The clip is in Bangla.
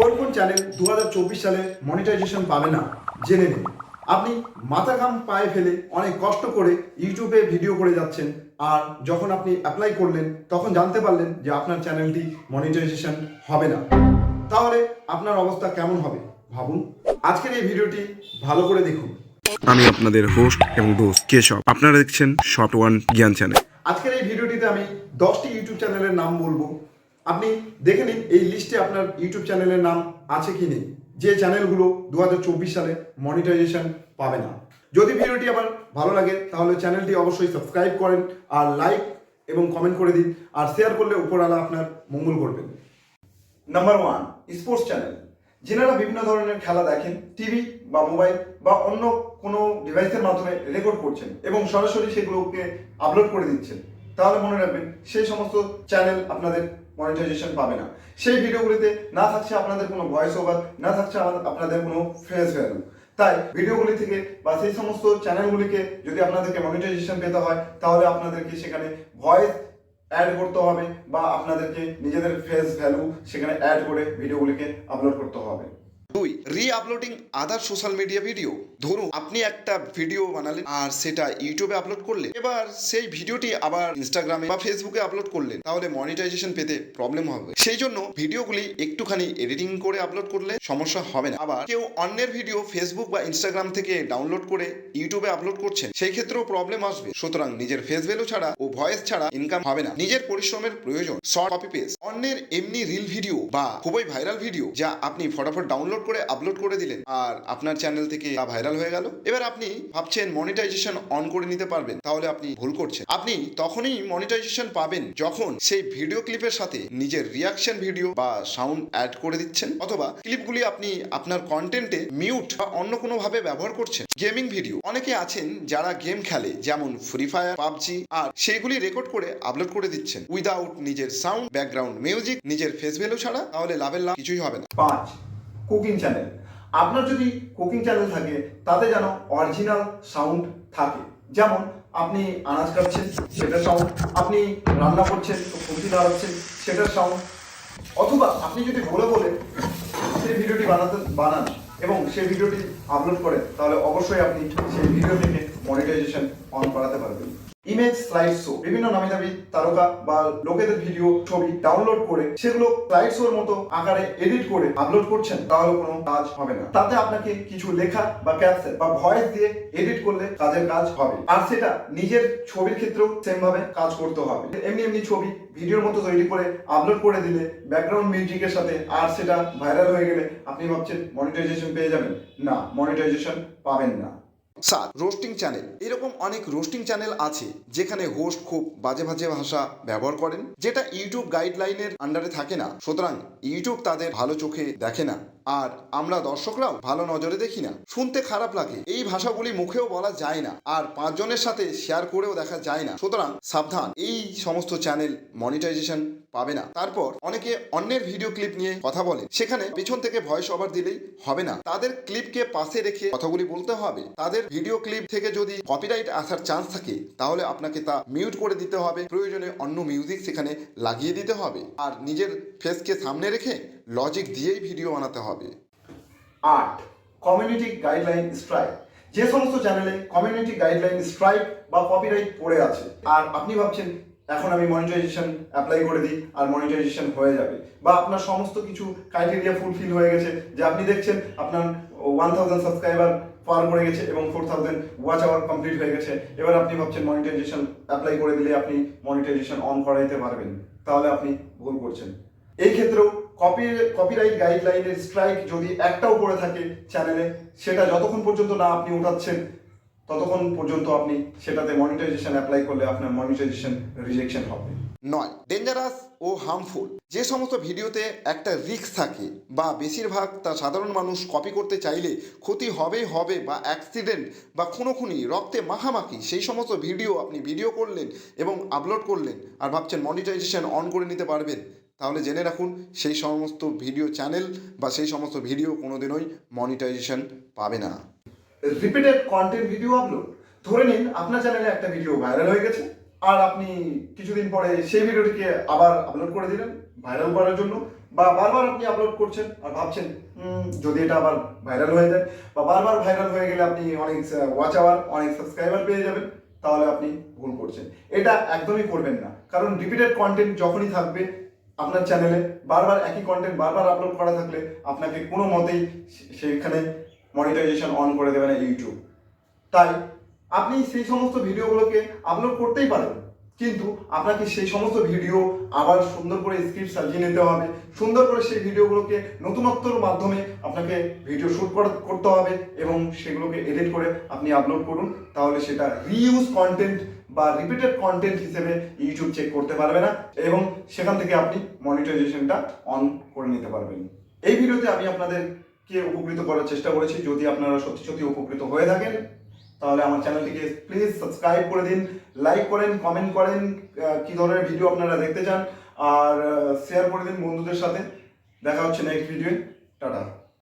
কোন কোন চ্যানেল দুহাজার চব্বিশ সালে মনিটাইজেশন পাবে না জেনে নিন। আপনি মাথা ঘাম পায়ে ফেলে অনেক কষ্ট করে ইউটিউবে ভিডিও করে যাচ্ছেন আর যখন আপনি অ্যাপ্লাই করলেন তখন জানতে পারলেন যে আপনার চ্যানেলটি মনিটাইজেশন হবে না। তাহলে আপনার অবস্থা কেমন হবে? ভাবুন। আজকের এই ভিডিওটি ভালো করে দেখুন। আমি আপনাদের হোস্ট এবং দোস্ত কেশব। আপনারা দেখছেন শর্ট ওয়ান জ্ঞান চ্যানেল আজকের এই ভিডিওটিতে আমি দশটি ইউটিউব চ্যানেলের নাম বলব। আপনি দেখে নিন এই লিস্টে আপনার ইউটিউব চ্যানেলের নাম আছে কি নেই। যে চ্যানেলগুলো দু হাজার চব্বিশ সালে মনিটাইজেশন পাবে না। যদি ভিডিওটি আমার ভালো লাগে, তাহলে চ্যানেলটি অবশ্যই সাবস্ক্রাইব করেন আর লাইক এবং কমেন্ট করে দিন আর শেয়ার করলে উপরওয়ালা আপনার মঙ্গল করবেন। নাম্বার ওয়ান স্পোর্টস চ্যানেল যেনারা বিভিন্ন ধরনের খেলা দেখেন টিভি বা মোবাইল বা অন্য কোনো ডিভাইসের মাধ্যমে রেকর্ড করছেন এবং সরাসরি সেগুলোকে আপলোড করে দিচ্ছেন। তাহলে মনে রাখবেন, সেই সমস্ত চ্যানেল আপনাদের মনিটাইজেশন পাবে না। সেই ভিডিওগুলিতে না থাকছে আপনাদের কোনো ভয়েস ওভার না থাকছে আপনাদের কোনো ফেস ভ্যালু তাই ভিডিওগুলি থেকে বা সেই সমস্ত চ্যানেলগুলিকে যদি আপনাদেরকে মনিটাইজেশন পেতে হয়, তাহলে আপনাদেরকে সেখানে ভয়েস অ্যাড করতে হবে বা আপনাদেরকে নিজেদের ফেস ভ্যালু সেখানে অ্যাড করে ভিডিওগুলিকে আপলোড করতে হবে। দুই reuploading other social media video ধরুন, আপনি একটা ভিডিও বানালেন আর সেটা ইউটিউবে আপলোড করলেন। এবার সেই ভিডিওটি আবার ইনস্টাগ্রামে বা ফেসবুকে আপলোড করলেন। তাহলে মনিটাইজেশন পেতে প্রবলেম হবে। সেই জন্য ভিডিওগুলি একটুখানি এডিটিং করে আপলোড করলে সমস্যা হবে না। আবার কেউ অন্যের ভিডিও ফেসবুক বা ইনস্টাগ্রাম থেকে ডাউনলোড করে ইউটিউবে আপলোড করছেন, সেই ক্ষেত্রেও প্রবলেম আসবে। সুতরাং নিজের ফেস ভ্যালু ছাড়া ও ভয়েস ছাড়া ইনকাম হবে না। নিজের পরিশ্রমের প্রয়োজন। শর্ট কপি পেস্ট অন্যের এমনি রিল ভিডিও বা খুবই ভাইরাল ভিডিও যা আপনি ফটাফট ডাউনলোড করে আপলোড করে দিলেন। আর আপনার চ্যানেল থেকে তা ভাইরাল হয়ে গেল। এবার আপনি ভাবছেন মনিটাইজেশন অন করে নিতে পারবেন, তাহলে আপনি ভুল করছেন। আপনি তখনই মনিটাইজেশন পাবেন যখন সেই ভিডিও ক্লিপের সাথে নিজের রিয়াকশন ভিডিও বা সাউন্ড অ্যাড করে দিচ্ছেন, অথবা ক্লিপগুলি আপনি আপনার কন্টেন্টে মিউট বা অন্য কোনো ভাবে ব্যবহার করছেন। গেমিং ভিডিও অনেকে আছেন যারা গেম খেলে, যেমন ফ্রি ফায়ার পাবজি, আর সেইগুলি রেকর্ড করে আপলোড করে দিচ্ছেন। উইদাউট নিজের সাউন্ড ব্যাকগ্রাউন্ড মিউজিক নিজের ফেস ভ্যালু ছাড়া, তাহলে লাভের লাভ কিছুই হবে না। পাঁচ। কুকিং চ্যানেল আপনার যদি কুকিং চ্যানেল থাকে, তাতে যেন অরিজিনাল সাউন্ড থাকে। যেমন আপনি আনাজ কাটছেন, সেটার সাউন্ড আপনি রান্না করছেন সবজি দাঁড়াচ্ছেন, সেটার সাউন্ড অথবা আপনি যদি বলে বলে সেই ভিডিওটি বানাতে, বানান এবং সেই ভিডিওটি আপলোড করেন, তাহলে অবশ্যই আপনি সেই ভিডিও থেকে মনিটাইজেশন অন করাতে পারবেন। ইমেজ স্লাইড শো বিভিন্ন নামি দামি তারকা বা লোকেদের ভিডিও ছবি ডাউনলোড করে সেগুলো স্লাইড শোর মতো আকারে এডিট করে আপলোড করছেন, তাহলে কোনো কাজ হবে না। তাতে আপনাকে কিছু লেখা বা ক্যাপশন বা ভয়েস দিয়ে এডিট করলে কাজের কাজ হবে। আর সেটা নিজের ছবির ক্ষেত্রেও সেম ভাবে কাজ করতে হবে। এমনি এমনি ছবি ভিডিওর মতো তৈরি করে আপলোড করে দিলে ব্যাকগ্রাউন্ড মিউজিকের সাথে আর সেটা ভাইরাল হয়ে গেলে আপনি ভাবছেন মনিটাইজেশন পেয়ে যাবেন। না মনিটাইজেশন পাবেন না। সাত রোস্টিং চ্যানেল। এরকম অনেক রোস্টিং চ্যানেল আছে যেখানে হোস্ট খুব বাজে বাজে ভাষা ব্যবহার করেন, যেটা ইউটিউব গাইডলাইনের আন্ডারে থাকে না। সুতরাং ইউটিউব তাদের ভালো চোখে দেখে না। আর আমরা দর্শকরাও ভালো নজরে দেখি না, শুনতে খারাপ লাগে। এই ভাষাগুলি মুখেও বলা যায় না আর পাঁচজনের সাথে শেয়ার করেও দেখা যায় না। সুতরাং সাবধান, এই সমস্ত চ্যানেল মনিটাইজেশন পাবে না। তারপর অনেকে অন্যের ভিডিও ক্লিপ নিয়ে কথা বলে। সেখানে পেছন থেকে ভয়েস ওভার দিলেই হবে না। তাদের ক্লিপকে পাশে রেখে কথাগুলি বলতে হবে। তাদের ভিডিও ক্লিপ থেকে যদি কপিরাইট আসার চান্স থাকে, তাহলে আপনাকে তা মিউট করে দিতে হবে। প্রয়োজনে অন্য মিউজিক সেখানে লাগিয়ে দিতে হবে। আর নিজের ফেসকে সামনে রেখে লজিক দিয়েই ভিডিও বানাতে হবে। আট কমিউনিটি গাইডলাইন স্ট্রাইক যে সমস্ত চ্যানেলে কমিউনিটি গাইডলাইন স্ট্রাইক বা কপিরাইট পড়ে আছে, আর আপনি ভাবছেন, এখন আমি মনিটাইজেশন অ্যাপ্লাই করে দিই, আর মনিটাইজেশন হয়ে যাবে, বা আপনার সমস্ত কিছু ক্রাইটেরিয়া ফুলফিল হয়ে গেছে, যে আপনি দেখছেন আপনার ওয়ান থাউজেন্ড সাবস্ক্রাইবার পার করে গেছে এবং four thousand watch hour complete হয়ে গেছে, এবার আপনি ভাবছেন মনিটাইজেশন অ্যাপ্লাই করে দিলে আপনি মনিটাইজেশন অন করাইতে পারবেন, তাহলে আপনি ভুল করছেন। এই ক্ষেত্রেও কপি কপিরাইট গাইডলাইনের স্ট্রাইক যদি একটাও পড়ে থাকে চ্যানেলে সেটা যতক্ষণ পর্যন্ত না আপনি উঠাচ্ছেন, ততক্ষণ পর্যন্ত আপনি সেটাতে মনিটাইজেশন অ্যাপ্লাই করলে আপনার মনিটাইজেশন রিজেকশন হবে। নয় ডেঞ্জারাস ও হার্মফুল যে সমস্ত ভিডিওতে একটা রিস্ক থাকে বা বেশিরভাগ তা সাধারণ মানুষ কপি করতে চাইলে ক্ষতি হবেই হবে বা অ্যাক্সিডেন্ট বা খুনোখুনি, রক্তে মাখামাখি, সেই সমস্ত ভিডিও আপনি ভিডিও করলেন এবং আপলোড করলেন আর ভাবছেন মনিটাইজেশন অন করে নিতে পারবেন। তাহলে জেনে রাখুন, সেই সমস্ত ভিডিও চ্যানেল বা সেই সমস্ত ভিডিও কোনোদিনই মনিটাইজেশন পাবে না। রিপিটেড কন্টেন্ট ভিডিও আপলোড ধরে নিন, আপনার চ্যানেলে একটা ভিডিও ভাইরাল হয়ে গেছে, আর আপনি কিছুদিন পরে সেই ভিডিওটিকে আবার আপলোড করে দিলেন ভাইরাল করার জন্য, বা বারবার আপনি আপলোড করছেন, আর ভাবছেন যদি এটা আবার ভাইরাল হয়ে যায়, বা বারবার ভাইরাল হয়ে গেলে আপনি অনেক ওয়াচ আওয়ার অনেক সাবস্ক্রাইবার পেয়ে যাবেন, তাহলে আপনি ভুল করছেন। এটা একদমই করবেন না। কারণ রিপিটেড কন্টেন্ট যখনই থাকবে আপনার চ্যানেলে বারবার একই কন্টেন্ট বারবার আপলোড করা থাকলে আপনাকে কোনো মতেই সেখানে মনিটাইজেশন অন করে দেবে না ইউটিউব তাই আপনি সেই সমস্ত ভিডিওগুলোকে আপলোড করতেই পারেন, কিন্তু আপনাকে সেই সমস্ত ভিডিও আবার সুন্দর করে স্ক্রিপ্ট সাজিয়ে নিতে হবে, সুন্দর করে সেই ভিডিওগুলোকে নতুনত্বর মাধ্যমে আপনাকে ভিডিও শ্যুট করতে হবে এবং সেগুলোকে এডিট করে আপনি আপলোড করুন, তাহলে সেটা রিইউজ কন্টেন্ট বা রিপিটেড কন্টেন্ট হিসেবে ইউটিউব চেক করতে পারবে না এবং সেখান থেকে আপনি মনিটাইজেশনটা অন করে নিতে পারবেন। এই ভিডিওতে আমি আপনাদেরকে উপকৃত করার চেষ্টা করেছি। যদি আপনারা সত্যি সত্যি উপকৃত হয়ে থাকেন, তাহলে আমার চ্যানেলটিকে প্লিজ সাবস্ক্রাইব করে দিন লাইক করেন কমেন্ট করেন কি ধরনের ভিডিও আপনারা দেখতে চান, আর শেয়ার করে দিন বন্ধুদের সাথে। দেখা হচ্ছে নেক্সট ভিডিও টাটা।